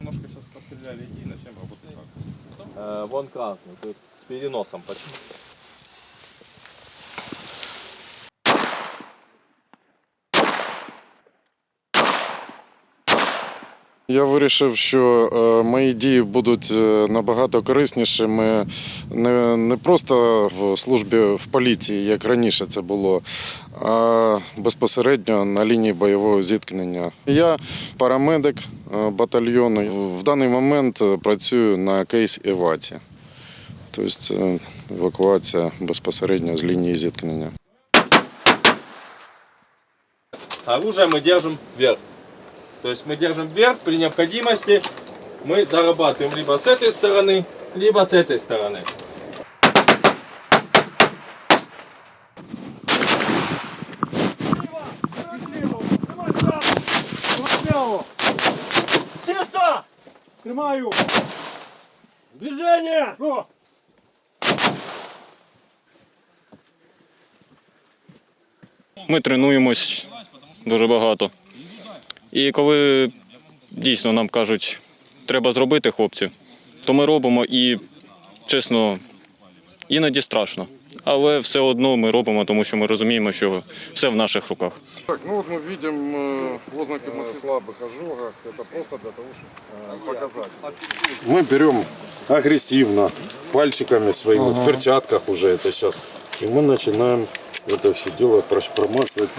Немножко сейчас постреляли и начнем работать так. Э, вон красный, то есть с переносом почти. Я вирішив, що е, мої дії будуть е, набагато кориснішими не, не просто в службі в поліції, як раніше це було, а безпосередньо на лінії бойового зіткнення. Я парамедик е, батальйону. В даний момент працюю на кейс еваці. Тобто це евакуація безпосередньо з лінії зіткнення. Оружие мы держим вверх. То есть мы держим вверх, при необходимости мы дорабатываем либо с этой стороны, либо с этой стороны. Чисто! Тримаю! Движение! О! Ми тренуємось дуже багато. І коли дійсно нам кажуть, треба зробити хлопці, то ми робимо і, чесно, іноді страшно. Але все одно ми робимо, тому що ми розуміємо, що все в наших руках. Так, ну вот мы видим э, ознаки на слабых ожогах. Это просто для того, чтобы э, показать. Мы берем агрессивно, пальчиками своими, в перчатках уже это сейчас. И мы начинаем это все дело прош- промацывать,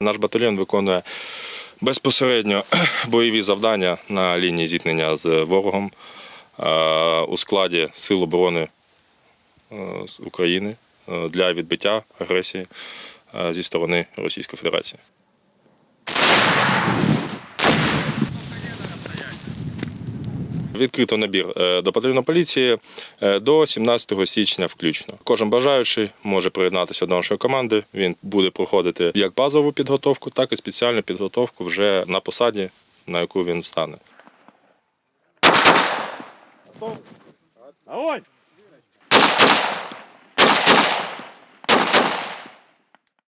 Наш батальйон виконує безпосередньо бойові завдання на лінії зіткнення з ворогом е, у складі Сил оборони е, України е, для відбиття агресії зі сторони Російської Федерації. Відкрито набір е, до патрульної поліції е, до 17 січня включно. Кожен бажаючий може приєднатися до нашої команди. Він буде проходити як базову підготовку, так і спеціальну підготовку вже на посаді, на яку він стане. Огонь!